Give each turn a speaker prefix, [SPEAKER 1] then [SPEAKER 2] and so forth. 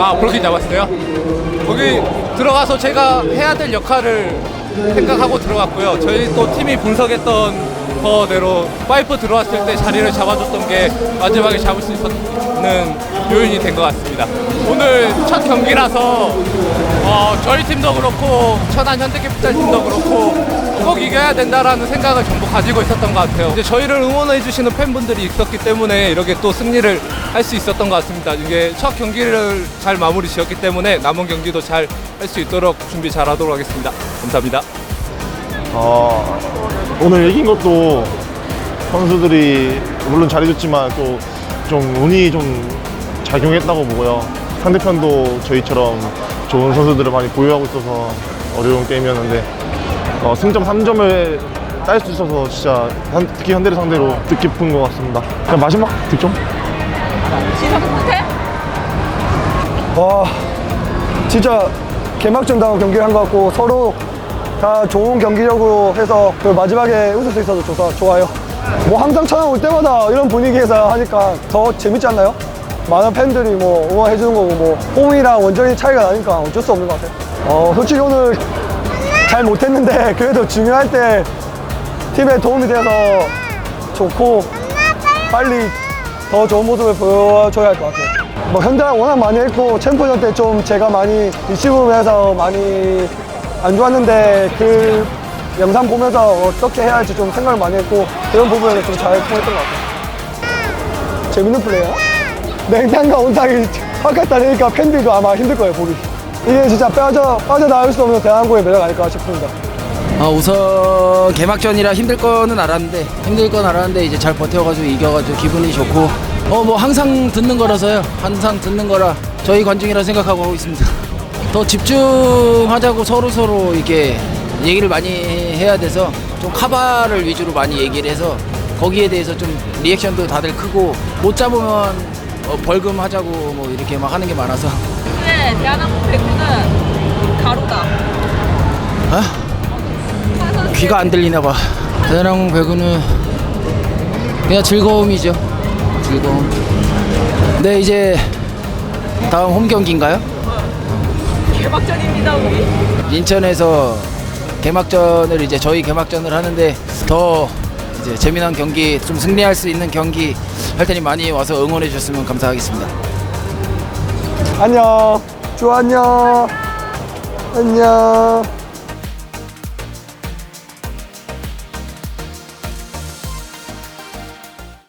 [SPEAKER 1] 아 브로킹 잡았어요? 거기 들어가서 제가 해야 될 역할을 생각하고 들어갔고요. 저희 또 팀이 분석했던 거대로 파이프 들어왔을 때 자리를 잡아줬던 게 마지막에 잡을 수 있었는 요인이 된 것 같습니다. 오늘 첫 경기라서 어, 저희 팀도 그렇고 천안 현대캐피탈 팀도 그렇고 꼭 이겨야 된다라는 생각을 전부 가지고 있었던 것 같아요. 이제 저희를 응원해 주시는 팬분들이 있었기 때문에 이렇게 또 승리를 할 수 있었던 것 같습니다. 이게 첫 경기를 잘 마무리 지었기 때문에 남은 경기도 잘 할 수 있도록 준비 잘 하도록 하겠습니다. 감사합니다.
[SPEAKER 2] 어, 오늘 이긴 것도 선수들이 물론 잘해줬지만 또 좀 운이 좀 작용했다고 보고요. 상대편도 저희처럼 좋은 선수들을 많이 보유하고 있어서 어려운 게임이었는데 어, 승점 3점을 딸 수 있어서 진짜 현- 특히 현대를 상대로 뜻깊은 것 같습니다. 그냥 마지막 득점?
[SPEAKER 3] 지성 못해?
[SPEAKER 4] 와 진짜 개막전 다운 경기를 한 것 같고 서로 다 좋은 경기력으로 해서 그 마지막에 웃을 수 있어서 좋아, 좋아요. 뭐 항상 천안 올 때마다 이런 분위기에서 하니까 더 재밌지 않나요? 많은 팬들이 뭐 응원해 주는 거고 뭐 홈이랑 원정이 차이가 나니까 어쩔 수 없는 것 같아요. 어 솔직히 오늘 잘 못했는데 그래도 중요할 때 팀에 도움이 돼서 좋고 빨리 더 좋은 모습을 보여줘야 할 것 같아요. 뭐 현대랑 워낙 많이 했고 챔피언 때 좀 제가 많이 리시브에서 많이 안 좋았는데 그 영상 보면서 어떻게 해야 할지 좀 생각을 많이 했고 그런 부분에서 좀잘 통했던 것 같아요. 재밌는 플레이야? 냉탕과 온탕이 확 다르니까 팬들도 아마 힘들 거예요 보기. 이게 진짜 빠져 빠져나올 수 없는 대한민국의 매력 아닐까 싶습니다.
[SPEAKER 5] 아, 우선 개막전이라 힘들 거는 알았는데 힘들 건 알았는데 이제 잘 버텨가지고 이겨가지고 기분이 좋고. 어 뭐 항상 듣는 거라서요. 항상 듣는 거라 저희 관중이라 생각하고 하고 있습니다. 더 집중하자고 서로 서로 이렇게 얘기를 많이 해야 돼서 좀 카바를 위주로 많이 얘기를 해서 거기에 대해서 좀 리액션도 다들 크고 못 잡으면 어, 벌금 하자고 뭐 이렇게 막 하는 게 많아서
[SPEAKER 3] 근데 대한항공 배구는 가로다.
[SPEAKER 5] 아 귀가 안 들리나 봐. 대한항공 배구는 그냥 즐거움이죠. 즐거움. 네 이제 다음 홈 경기인가요?
[SPEAKER 3] 개막전입니다 우리.
[SPEAKER 5] 인천에서 개막전을 이제 저희 개막전을 하는데 더 이제 재미난 경기 좀 승리할 수 있는 경기 할 테니 많이 와서 응원해 주셨으면 감사하겠습니다.
[SPEAKER 4] 안녕. 좋아 안녕. 안녕.